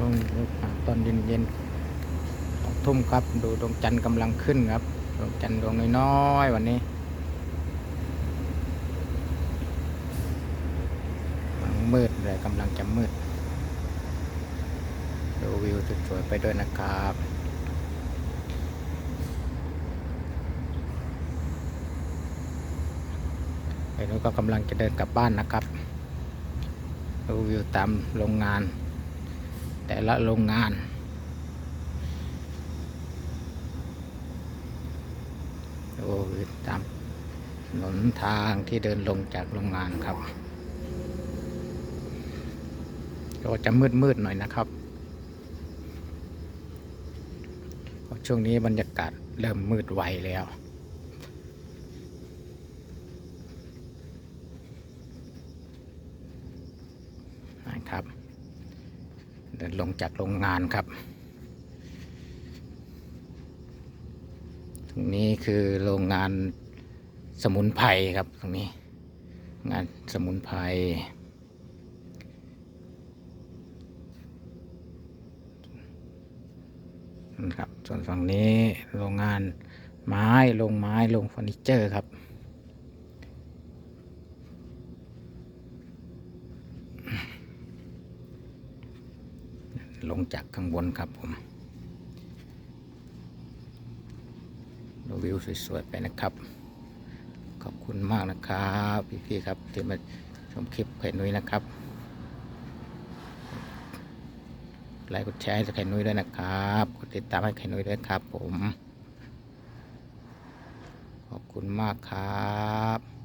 ช่วงตอนเย็นๆสองทุ่มครับ ดูดวงจันทร์กำลังขึ้นครับ ดวงจันทร์ดวงน้อยๆวันนี้กำลังมืดเลยกำลังจะมืด ดูวิวสวยๆไปด้วยนะครับไอ้นู้ก็กำลังจะเดินกลับบ้านนะครับ ดูวิวตามโรงงาน แต่ละโรงงานดูวิวตามถนนทางที่เดินลงจากโรงงานครับ ก็จะมืดๆหน่อยนะครับเพราะช่วงนี้บรรยากาศเริ่มมืดไวแล้วนะครับ เดินลงจากโรงงานครับ ตรงนี้คือโรงงานสมุนไพรครับตรงนี้ งานสมุนไพรนะครับส่วนฝั่งนี้โรงงานไม้โรงไม้โรงเฟอร์นิเจอร์ครับ ลงจากข้างบนครับผมดูวิวสวยๆไปนะครับ ขอบคุณมากนะครับพี่ๆครับที่มาชมคลิปไข่นุ้ยนะครับไลค์กดแชร์ให้ไข่นุ้ยด้วยนะครับกดติดตามให้ไข่นุ้ยด้วยครับผม ขอบคุณมากครับ